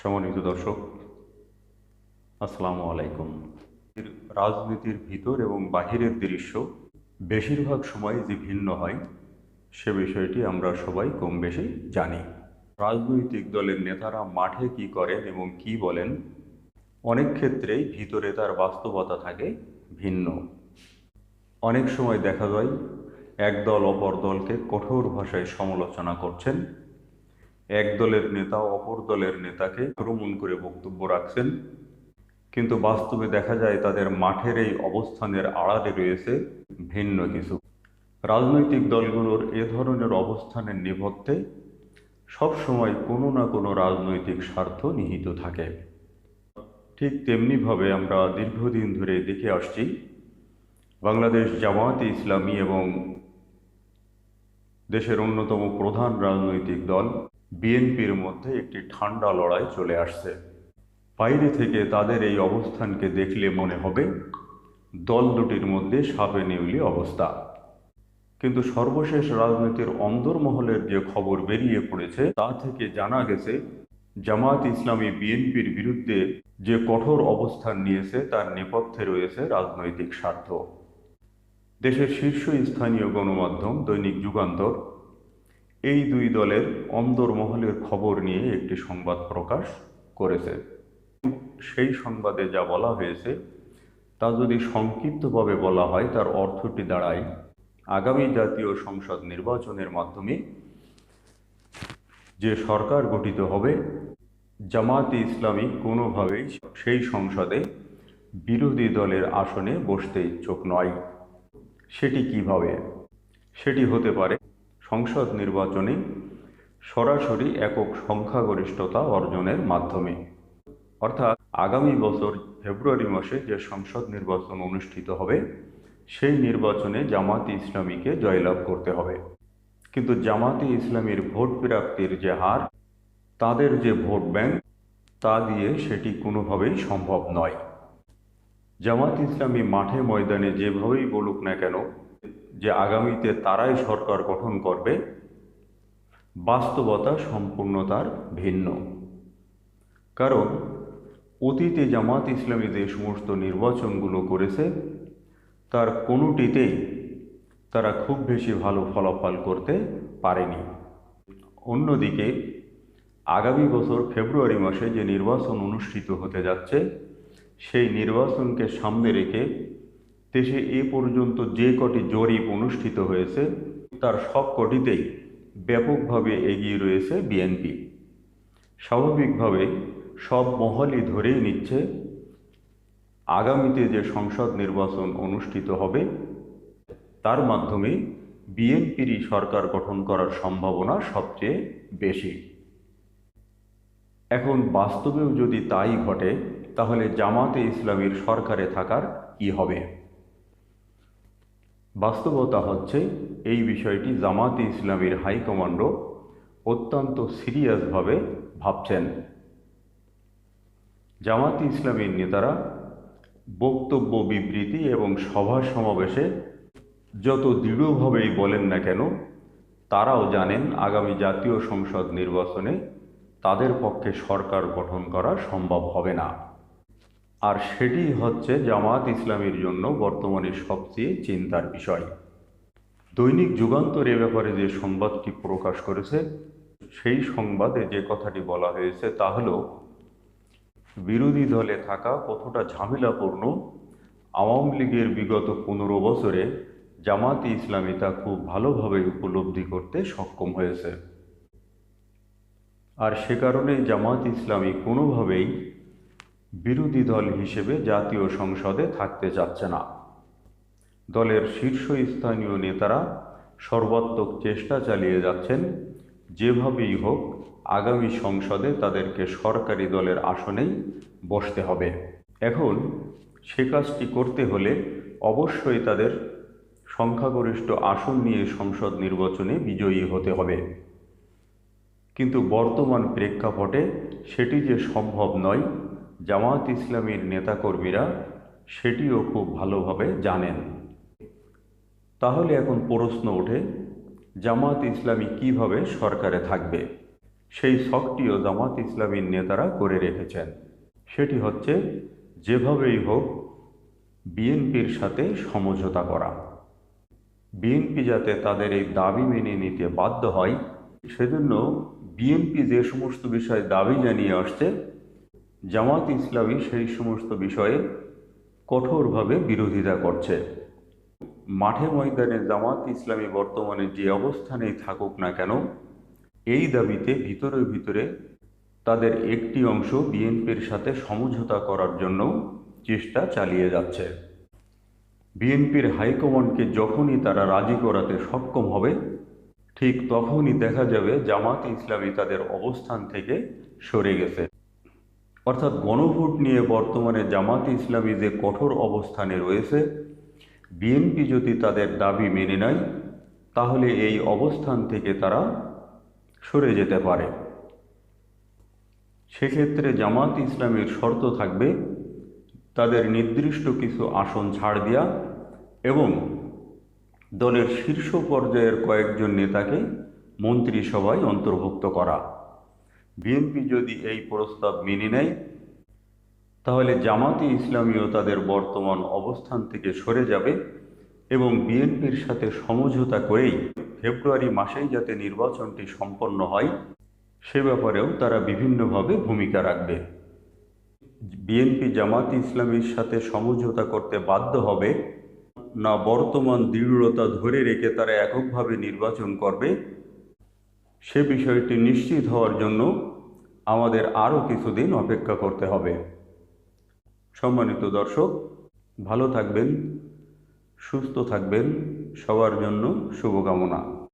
সম্মানিত দর্শক, আসসালামু আলাইকুম। রাজনীতির ভিতর এবং বাহিরের দৃশ্য বেশিরভাগ সময় যে ভিন্ন হয়, সে বিষয়টি আমরা সবাই কম বেশি জানি। রাজনৈতিক দলের নেতারা মাঠে কি করেন এবং কি বলেন, অনেক ক্ষেত্রেই ভিতরে তার বাস্তবতা থাকে ভিন্ন। অনেক সময় দেখা যায় এক দল অপর দলকে কঠোর ভাষায় সমালোচনা করছেন এক দলের নেতা, অপর দলের নেতাকে আক্রমণ করে বক্তব্য রাখছেন। কিন্তু বাস্তবে দেখা যায় তাদের মাঠের এই অবস্থানের আড়ালে রয়েছে ভিন্ন কিছু। রাজনৈতিক দলগুলোর এ ধরনের অবস্থানের নেপথ্যে সবসময় কোনো না কোনো রাজনৈতিক স্বার্থ নিহিত থাকে। ঠিক তেমনিভাবে আমরা দীর্ঘদিন ধরে দেখে আসছি, বাংলাদেশ জামায়াতে ইসলামী এবং দেশের অন্যতম প্রধান রাজনৈতিক দল বিএনপির মধ্যে একটি ঠান্ডা লড়াই চলে আসছে। বাইরে থেকে তাদের এই অবস্থানকে দেখলে মনে হবে দল দুটির মধ্যে সাপে নেউলি অবস্থা। কিন্তু সর্বশেষ রাজনীতির অন্দরমহলের যে খবর বেরিয়ে পড়েছে, তা থেকে জানা গেছে, জামায়াত ইসলামী বিএনপির বিরুদ্ধে যে কঠোর অবস্থান নিয়েছে, তার নেপথ্যে রয়েছে রাজনৈতিক স্বার্থ। দেশের শীর্ষ স্থানীয় গণমাধ্যম দৈনিক যুগান্তর এই দুই দলের অন্দরমহলের খবর নিয়ে একটি সংবাদ প্রকাশ করেছে। সেই সংবাদে যা বলা হয়েছে, তা যদি সংক্ষিপ্তভাবে বলা হয়, তার অর্থটি দাঁড়ায়, আগামী জাতীয় সংসদ নির্বাচনের মাধ্যমে যে সরকার গঠিত হবে জামাতে ইসলামী কোনোভাবেই সেই সংসদে বিরোধী দলের আসনে বসতে ইচ্ছুক নয়। সেটি কীভাবে? সেটি হতে পারে সংসদ নির্বাচনে সরাসরি একক সংখ্যাগরিষ্ঠতা অর্জনের মাধ্যমে। অর্থাৎ আগামী বছর ফেব্রুয়ারি মাসে যে সংসদ নির্বাচন অনুষ্ঠিত হবে, সেই নির্বাচনে জামাতে ইসলামীকে জয়লাভ করতে হবে। কিন্তু জামাতে ইসলামীর ভোট প্রাপ্তির যে হার, তাদের যে ভোট ব্যাংক, তা দিয়ে সেটি কোনোভাবেই সম্ভব নয়। জামাত ইসলামী মাঠে ময়দানে যেভাবেই বলুক না কেন যে আগামীতে তারাই সরকার গঠন করবে, বাস্তবতা সম্পূর্ণ তার ভিন্ন। কারণ অতীতে জামাত ইসলামী যে সমস্ত নির্বাচনগুলো করেছে, তার কোনোটিতেই তারা খুব বেশি ভালো ফলাফল করতে পারেনি। অন্যদিকে, আগামী বছর ফেব্রুয়ারি মাসে যে নির্বাচন অনুষ্ঠিত হতে যাচ্ছে, সেই নির্বাচনকে সামনে রেখে দেশে এ পর্যন্ত যে কটি জরিপ অনুষ্ঠিত হয়েছে, তার সব কটিতেই ব্যাপকভাবে এগিয়ে রয়েছে বিএনপি। স্বাভাবিকভাবে সব মহলই ধরেই নিচ্ছে, আগামীতে যে সংসদ নির্বাচন অনুষ্ঠিত হবে, তার মাধ্যমে বিএনপিরই সরকার গঠন করার সম্ভাবনা সবচেয়ে বেশি। এখন বাস্তবেও যদি তাই ঘটে, তাহলে জামাতে ইসলামীর সরকারে থাকার কি হবে? বাস্তবতা হচ্ছে এই বিষয়টি জামাতে ইসলামীর হাইকমান্ডও অত্যন্ত সিরিয়াসভাবে ভাবছেন। জামাতে ইসলামীর নেতারা বক্তব্য, বিবৃতি এবং সভা সমাবেশে যত দৃঢ়ভাবেই বলেন না কেন, তারাও জানেন আগামী জাতীয় সংসদ নির্বাচনে তাদের পক্ষে সরকার গঠন করা সম্ভব হবে না। আর সেটি হচ্ছে জামাত ইসলামীর জন্য বর্তমানে সবচেয়ে চিন্তার বিষয়। দৈনিক যুগান্তর এ ব্যাপারে যে সংবাদটি প্রকাশ করেছে, সেই সংবাদে যে কথাটি বলা হয়েছে তা হলো, বিরোধী দলে থাকা কতটা ঝামেলাপূর্ণ, আওয়ামী লীগের বিগত পনেরো বছরে জামাতে ইসলামী তা খুব ভালোভাবে উপলব্ধি করতে সক্ষম হয়েছে। আর সে কারণে জামাত ইসলামী কোনোভাবেই বিরোধী দল হিসেবে জাতীয় সংসদে থাকতে চাচ্ছে না। দলের শীর্ষস্থানীয় নেতারা সর্বাত্মক চেষ্টা চালিয়ে যাচ্ছেন, যেভাবেই হোক আগামী সংসদে তাদেরকে সরকারি দলের আসনেই বসতে হবে। এখন সে কাজটি করতে হলে অবশ্যই তাদের সংখ্যাগরিষ্ঠ আসন নিয়ে সংসদ নির্বাচনে বিজয়ী হতে হবে। কিন্তু বর্তমান প্রেক্ষাপটে সেটি যে সম্ভব নয় জামাত ইসলামীর নেতাকর্মীরা সেটিও খুব ভালোভাবে জানেন। তাহলে এখন প্রশ্ন ওঠে জামাত ইসলামী কীভাবে সরকারে থাকবে? সেই শখটিও জামাত ইসলামীর নেতারা করে রেখেছেন। সেটি হচ্ছে যেভাবেই হোক বিএনপির সাথে সমঝোতা করা। বিএনপি যাতে তাদের এই দাবি মেনে নিতে বাধ্য হয়, সেজন্য বিএনপি যে সমস্ত বিষয়ে দাবি জানিয়ে আসছে জামাত ইসলামী সেই সমস্ত বিষয়ে কঠোরভাবে বিরোধিতা করছে। মাঠে ময়দানে জামাত ইসলামী বর্তমানে যে অবস্থানেই থাকুক না কেন, এই দাবিতে ভিতরে ভিতরে তাদের একটি অংশ বিএনপির সাথে সমঝোতা করার জন্য চেষ্টা চালিয়ে যাচ্ছে। বিএনপির হাইকমান্ডকে যখনই তারা রাজি করাতে সক্ষম হবে, ঠিক তখনই দেখা যাবে জামাত ইসলামী তাদের অবস্থান থেকে সরে গেছে। অর্থাৎ গণভোট নিয়ে বর্তমানে জামাত ইসলামী যে কঠোর অবস্থানে রয়েছে বিএনপি যদি তাদের দাবি মেনে নেয়, তাহলে এই অবস্থান থেকে তারা সরে যেতে পারে। সেক্ষেত্রে জামাত ইসলামের শর্ত থাকবে তাদের নির্দিষ্ট কিছু আসন ছাড় দেওয়া এবং দলের শীর্ষ পর্যায়ের কয়েকজন নেতাকে মন্ত্রিসভায় অন্তর্ভুক্ত করা। বিএনপি যদি এই প্রস্তাব মেনে নেয়, তাহলে জামাতে ইসলামীও তাদের বর্তমান অবস্থান থেকে সরে যাবে এবং বিএনপির সাথে সমঝোতা করেই ফেব্রুয়ারি মাসেই যাতে নির্বাচনটি সম্পন্ন হয়, সে ব্যাপারেও তারা বিভিন্নভাবে ভূমিকা রাখবে। বিএনপি জামাত ইসলামীর সাথে সমঝোতা করতে বাধ্য হবে, না বর্তমান দৃঢ়তা ধরে রেখে তারা এককভাবে নির্বাচন করবে সে বিষয়টি নিশ্চিত হওয়ার জন্য আমাদের আরও কিছুদিন অপেক্ষা করতে হবে। সম্মানিত দর্শক, ভালো থাকবেন, সুস্থ থাকবেন, সবার জন্য শুভকামনা।